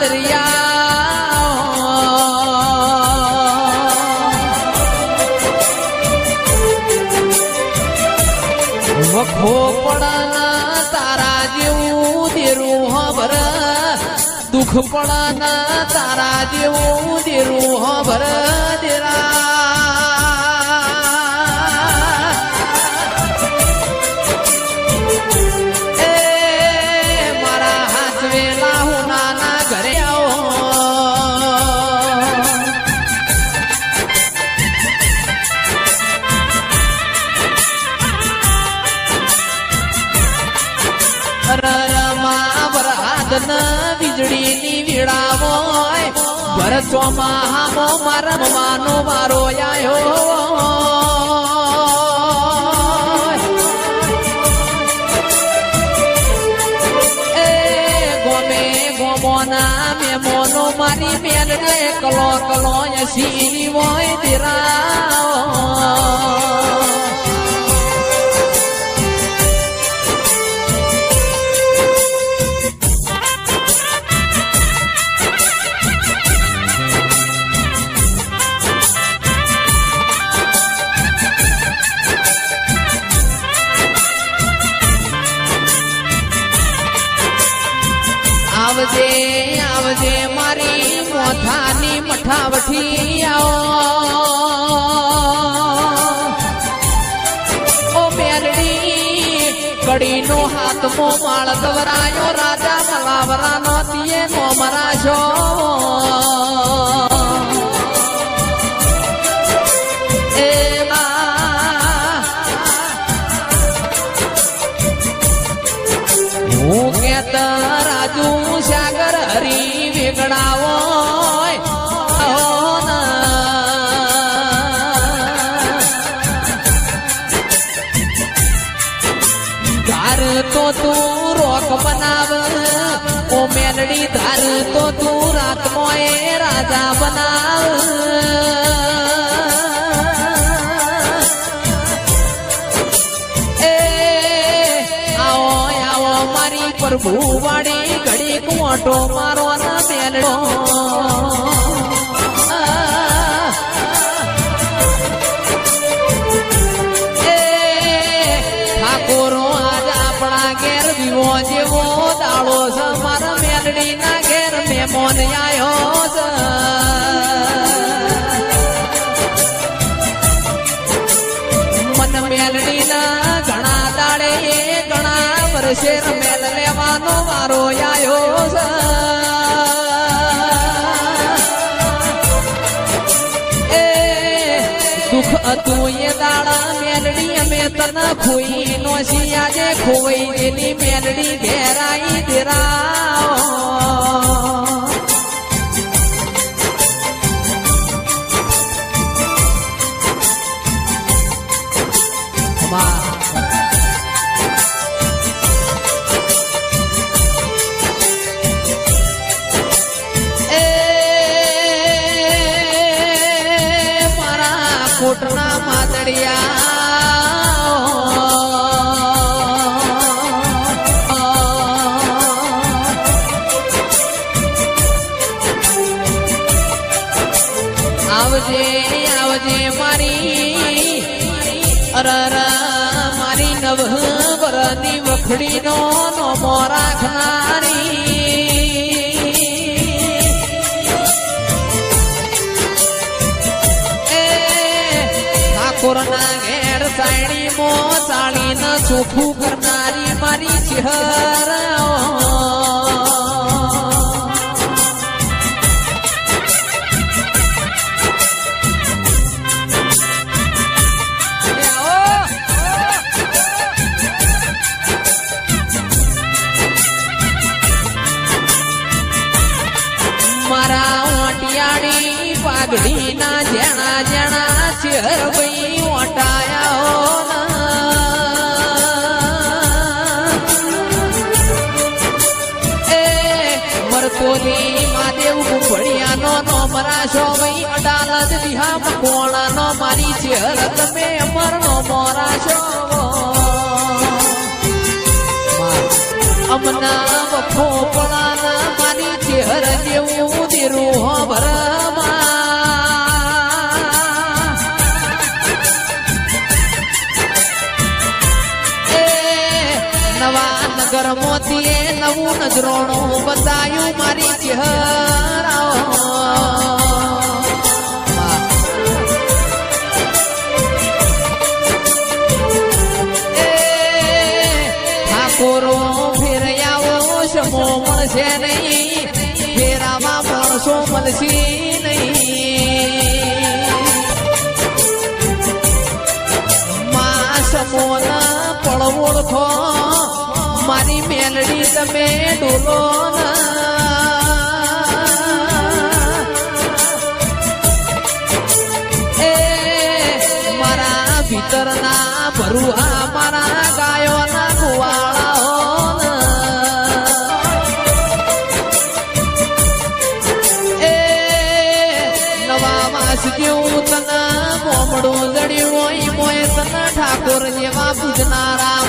દરિયા. વખો પડાના તારા જેવું દેરું હબર દુઃખ પડાના તારા જેવું દેરું હબર દેરા. વીજળીની વીણાવોય ભર ચોમાહામો મારા મમાનો મારો આયો એ ગોમે ગોમોના મેમોનો મારી મેલ રે કલો કલો સીની હોય તેરા. આવજે આવજે મારી મોથાની મઠાવઠી આવો. ઓ મેરડી કડીનો હાથમો માળ દવરાયો, રાજા મલાવરાનો તીએ નો મરાશો તો તું રોક બનાવ. ઓ મેલડી ધાર, તો તું રાતમો એ રાજા બનાવ. પ્રભુ વાળી ઘડી કોટો મારો ના મેલડો. જેવો દાડો છે, મારા મેલડી ના ઘેર મેમોન આયો છે. મન મેલડી ના ઘણા દાડે ઘણા વર્ષે મેલ લેવાનો મારો આયો છે. દુઃખ હતું એ દાડા ખોઈ નો આજે ખોઈ એની મેલડી ઘેરાઈ દેરા એ આવજે આવજે મારી. અરર મારી નવ વરની વખડીનો નોમો રાખનારી. ઠાકોરના ઘેર સાયણી મો ચાળી ન ચોખ્ખું કરનારી મારી ચિહર. મારા ઓટિયાળી પાઘડી ના જણા જણા ચેહર ભાઈ ઓટાયા મરતોલી માદેવ ગુંભળિયાનો નો મરાશો ભાઈ અડાલજ વિહામ કોણાનો મારી ચેહર તમે અમરનો મોરાશો અમના વખો ચેહર જેવું દેરું હો ભરમા નવા નગર નવું નજરોણું બતાયું મારી ચહેરા મળશે નહીં. માં સમોના પળ ઓળખો મારી મેલડી તમે ડોલો એ મારા ભીતરના ભરુઆ જેવા પૂજનારા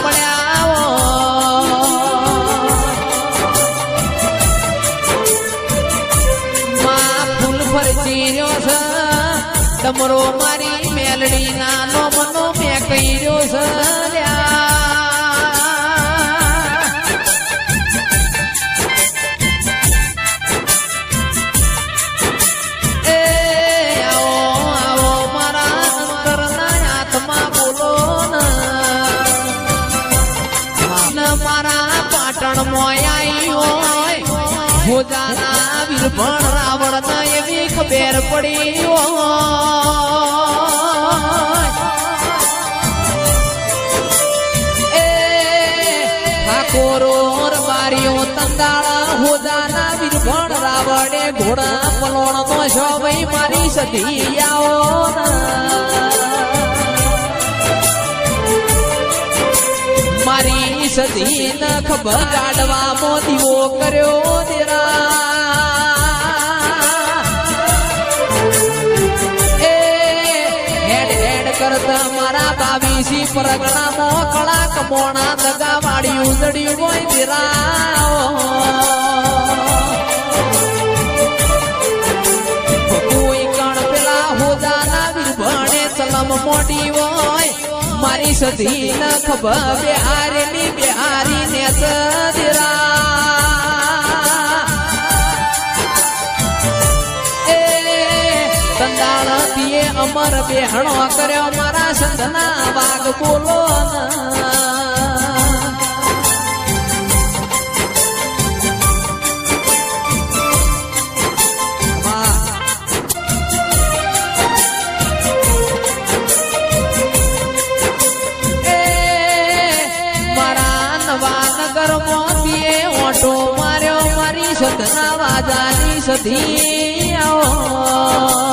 છે. તમરો મારી મેલડી નાનો મનો મેં કહી રહ્યો છે. ખબર પડી એ ઠાકોરો તંદાળા હોદાના વીરભણ રાવણે ઘોડા પલોણ નો મારી સધી આવો. મારી સધી નખ બગાડવા મોદીઓ કર્યો દેરા કરતા મારા બાવીસી પ્રગણા મો કળા કમોણા દગા વાળી ઉજડ્યું હોય દીરા મોટી હોય. મારી સધી નખ બિહારી બિહારી ને સદરા અમર બેહણો કર્યો મારા સંતના વાગ બોલો ઓટો માર્યો મારી સદના વાજાની સધી આવો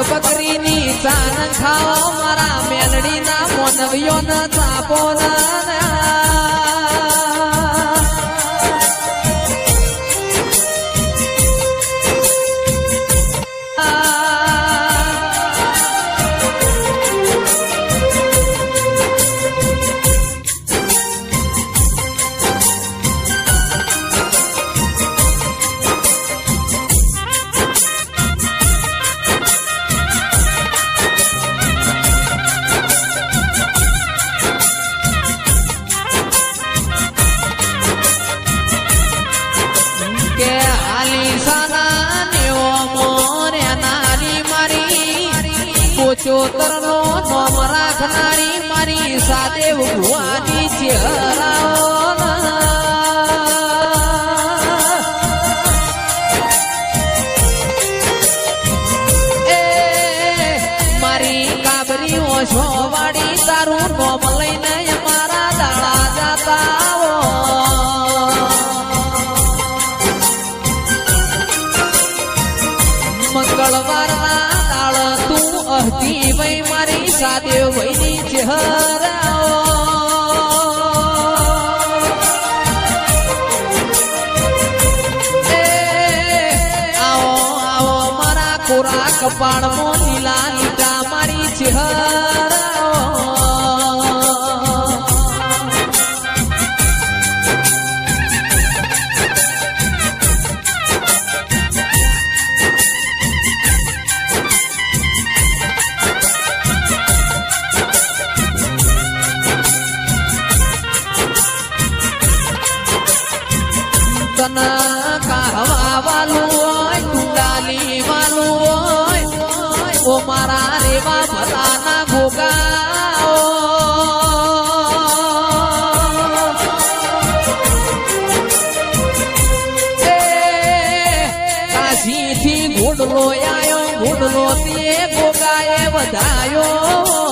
વાઘ બકરીની ચાન ખાઓ મારા મેલડીના મોનવીઓના ચાપો પિંચોતર નો નોમ રાખનારી મારી સાથે ભુવાની ચહેરાઓ મારી કાબરી ઓછો વાળી તારું નોમ લઈને કોરા કપાળમાં લીલા લીટા મારી ચહેરાઓ કાશીથી ગુડલો આયો ગુડલો તે ગોગાએ વધાયો.